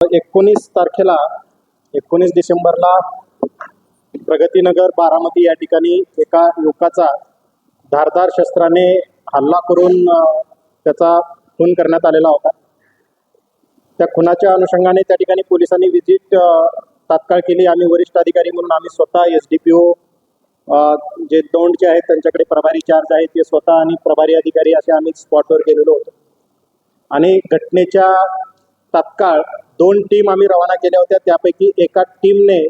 एकोणीस तारखेला एकोणीस डिसेंबरला प्रगतीनगर बारामती या ठिकाणी एका युवकाचा धारदार शस्त्राने हल्ला करून त्याचा खून करण्यात आलेला होता. त्या खुनाच्या अनुषंगाने त्या ठिकाणी पोलिसांनी व्हिजिट तात्काळ केली. आम्ही वरिष्ठ अधिकारी म्हणून आम्ही स्वतः एस डी पी ओ जे दौंड जे आहेत त्यांच्याकडे प्रभारी चार्ज आहेत ते स्वतः आणि प्रभारी अधिकारी असे आम्ही स्पॉटवर गेलेलो होतो. आणि घटनेच्या तात्काळ दोन टीम आम्ही रवाना केल्या होत्या. त्यापैकी एका टीमने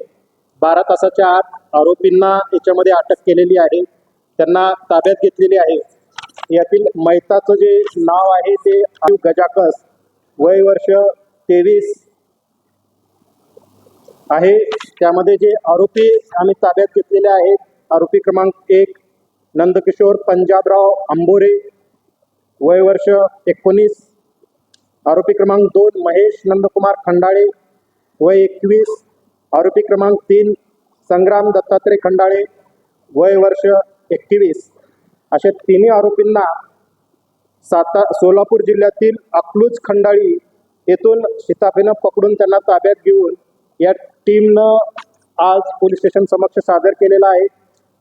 बारा तासाच्या आत आरोपींना याच्यामध्ये अटक केलेली आहे. त्यांना ताब्यात घेतलेली आहे. यातील मैताचं जे नाव आहे ते गजाकस वय वर्ष तेवीस आहे. त्यामध्ये जे आरोपी आम्ही ताब्यात घेतलेले आहेत आरोपी क्रमांक एक नंदकिशोर पंजाबराव आंबोरे वय वर्ष एकोणीस आरोपी क्रमांक दोन महेश नंदकुमार खंडाळे वय एकवीस. आरोपी क्रमांक तीन संग्राम दत्तात्रय खंडाळे वय वर्ष एकवीस. अशा तिन्ही आरोपींना साता सोलापूर जिल्ह्यातील अकलूज खंडाळी येथून शिताफीनं पकडून त्यांना ताब्यात घेऊन या टीमनं आज पोलीस स्टेशन समक्ष सादर केलेला आहे.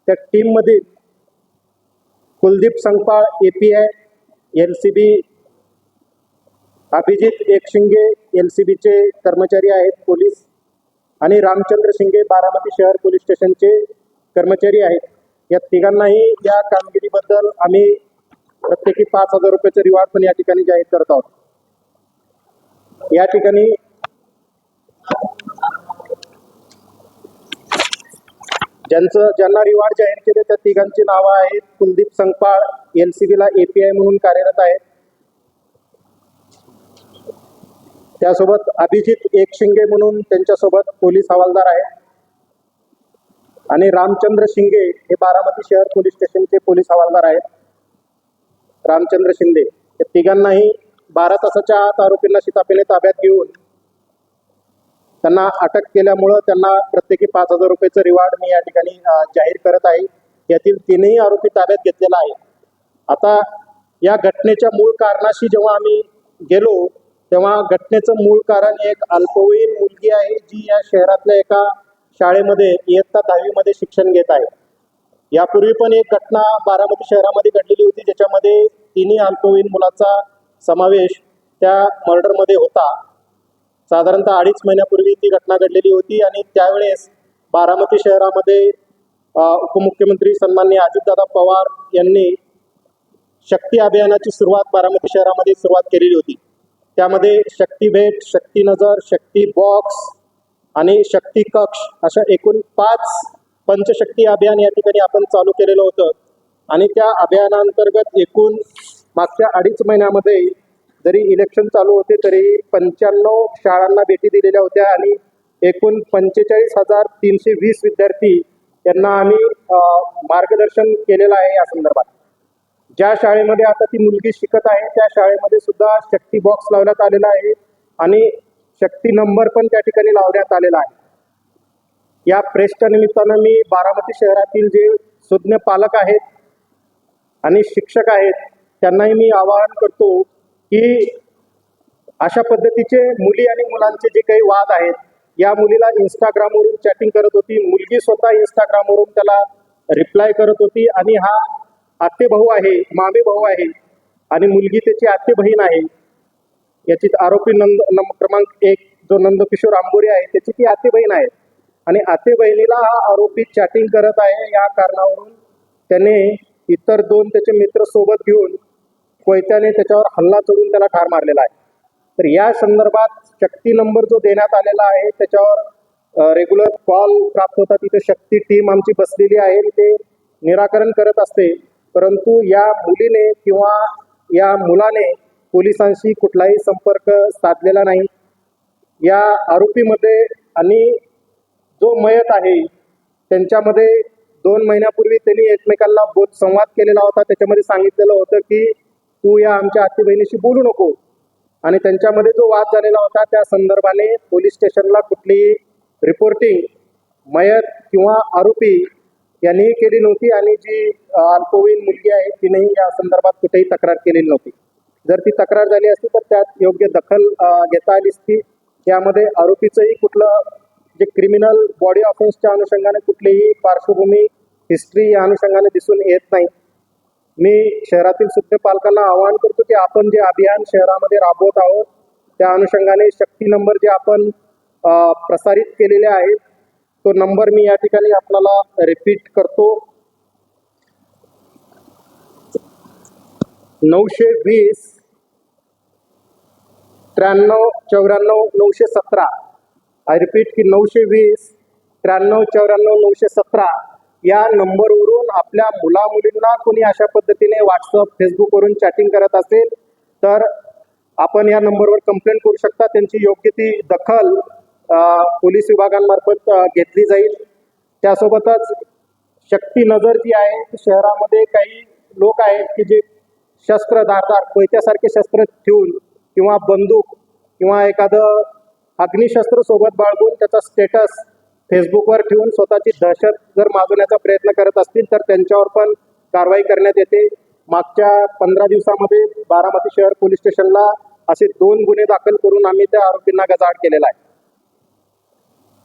त्या टीममधील Kuldeep Sangpal A P I L C B Abhijit Ekshinge L C बीचे कर्मचारी आहेत पोलीस आणि रामचंद्र शिंगे बारामती शहर पोलीस स्टेशनचे कर्मचारी आहेत. या तिघांनाही या कामगिरीबद्दल आम्ही प्रत्येकी पाच हजार रुपयाचं रिवॉर्ड पण या ठिकाणी जाहीर करत आहोत. या ठिकाणी ज्यांचं ज्यांना रिवॉर्ड जाहीर केले त्या तिघांची नावं आहेत. कुलदीप संगपाळ एल सी बीला एपीआय म्हणून कार्यरत आहेत. त्यासोबत अभिजित एकशिंगे म्हणून त्यांच्यासोबत पोलीस हवालदार आहेत. आणि रामचंद्र शिंगे हे बारामती शहर पोलीस स्टेशनचे पोलीस हवालदार आहेत. रामचंद्र शिंदे या तिघांनाही बारा तासाच्या आत आरोपींना शितापेने ताब्यात घेऊन त्यांना अटक केल्यामुळं त्यांना प्रत्येकी पाच हजार रुपयेचं रिवॉर्ड मी या ठिकाणी जाहीर करत आहे. यातील तीनही आरोपी ताब्यात घेतलेला आहे. आता या घटनेच्या मूळ कारणाशी जेव्हा आम्ही गेलो तेव्हा घटनेचं मूळ कारण एक अल्पवयीन मुलगी आहे जी या शहरातल्या एका शाळेमध्ये इयत्ता दहावीमध्ये शिक्षण घेत आहे. यापूर्वी पण एक घटना बारामती शहरामध्ये घडलेली होती ज्याच्यामध्ये तिन्ही अल्पवयीन मुलाचा समावेश त्या मर्डरमध्ये होता. साधारणतः अडीच महिन्यापूर्वी ती घटना घडलेली होती आणि त्यावेळेस बारामती शहरामध्ये उपमुख्यमंत्री सन्माननीय अजितदादा पवार यांनी शक्ती अभियानाची सुरुवात बारामती शहरामध्ये सुरुवात केलेली होती. त्यामध्ये शक्ती भेट शक्ती नजर शक्ती बॉक्स आणि शक्ती कक्ष अशा एकूण पाच पंचशक्ती अभियान या ठिकाणी आपण चालू केलेलं होतं. आणि त्या अभियानांतर्गत एकूण मागच्या अडीच महिन्यामध्ये जरी इलेक्शन चालू होते तरी पंच्याण्णव शाळांना भेटी दिलेल्या होत्या आणि एकूण पंचेचाळीस हजार तीनशे वीस विद्यार्थी यांना आम्ही मार्गदर्शन केलेलं आहे या संदर्भात. ज्या शाळेमध्ये आता ती मुलगी शिकत आहे त्या शाळेमध्ये सुद्धा शक्ती बॉक्स लावण्यात आलेला आहे आणि शक्ती नंबर पण त्या ठिकाणी लावण्यात आलेला आहे. या प्रेसच्या निमित्तानं मी बारामती शहरातील जे सुज्ञ पालक आहेत आणि शिक्षक आहेत त्यांनाही मी आवाहन करतो की अशा पद्धतीचे मुली आणि मुलांचे जे काही वाद आहेत या मुलीला इंस्टाग्रामवरून चॅटिंग करत होती. मुलगी स्वतः इंस्टाग्रामवरून त्याला रिप्लाय करत होती आणि हा आत्ते भाऊ आहे मामे भाऊ आहे आणि मुलगी त्याची आते बहीण आहे. याची आरोपी नंद क्रमांक एक जो नंदकिशोर आंबोरे आहे त्याची ती आते बहीण आहे. आणि आते बहिणीला हा आरोपी चॅटिंग करत आहे. या कारणावरून त्याने इतर दोन त्याचे मित्र सोबत घेऊन कोयत्याने त्याच्यावर हल्ला चढून त्याला ठार मारलेला आहे. तर या संदर्भात शक्ती नंबर जो देण्यात आलेला आहे त्याच्यावर रेग्युलर कॉल प्राप्त होतात तिथे शक्ती टीम आमची बसलेली आहे. ते निराकरण करत असते. परंतु या मुलीने किंवा या मुलाने पोलिसांशी कुठलाही संपर्क साधलेला नाही. या आरोपीमध्ये आणि जो मयत आहे त्यांच्यामध्ये दोन महिन्यापूर्वी त्यांनी एकमेकांना बोध संवाद केलेला होता. त्याच्यामध्ये सांगितलेलं होतं की तू या आमच्या आती बहिणीशी बोलू नको. आणि त्यांच्यामध्ये जो वाद झालेला होता त्या संदर्भाने पोलीस स्टेशनला कुठलीही रिपोर्टिंग मयत किंवा आरोपी यांनीही केली नव्हती आणि जी अल्पवयीन मुलगी आहे तिनेही या संदर्भात कुठेही तक्रार केलेली नव्हती. जर ती तक्रार झाली असती तर त्यात योग्य दखल घेता आली असती. यामध्ये आरोपीचंही कुठलं जे क्रिमिनल बॉडी ऑफेन्सच्या अनुषंगाने कुठलीही पार्श्वभूमी हिस्ट्री या अनुषंगाने दिसून येत नाही. मी शहरातील सुद्धा पालकांना आवाहन करतो की आपण जे अभियान शहरामध्ये राबवत आहोत त्या अनुषंगाने शक्ती नंबर जे आपण प्रसारित केलेले आहेत तो नंबर मी या ठिकाणी आपल्याला रिपीट करतो. नऊशे वीस त्र्याण्णव चौऱ्याण्णव नऊशे सतरा. आय रिपीट की नऊशे वीस त्र्याण्णव चौऱ्याण्णव नऊशे सतरा या नंबरवरून आपल्या मुला मुलींना कोणी अशा पद्धतीने व्हॉट्सअप फेसबुकवरून चॅटिंग करत असेल तर आपण या नंबरवर कंप्लेंट करू शकता. त्यांची योग्य ती दखल पोलीस विभागांमार्फत घेतली जाईल. त्यासोबतच शक्ती नजर जी आहे शहरामध्ये काही लोक आहेत की जे शस्त्र धारदार पैत्यासारखे शस्त्र ठेवून किंवा बंदूक किंवा एखादं अग्निशस्त्र सोबत बाळगून त्याचा स्टेटस फेसबुकवर ठेवून स्वतःची दहशत जर माजवण्याचा प्रयत्न करत असतील तर त्यांच्यावर पण कारवाई करण्यात येते. मागच्या पंधरा दिवसामध्ये बारामती शहर पोलीस स्टेशनला असे दोन गुन्हे दाखल करून आम्ही त्या आरोपींना गजाआड केलेला आहे.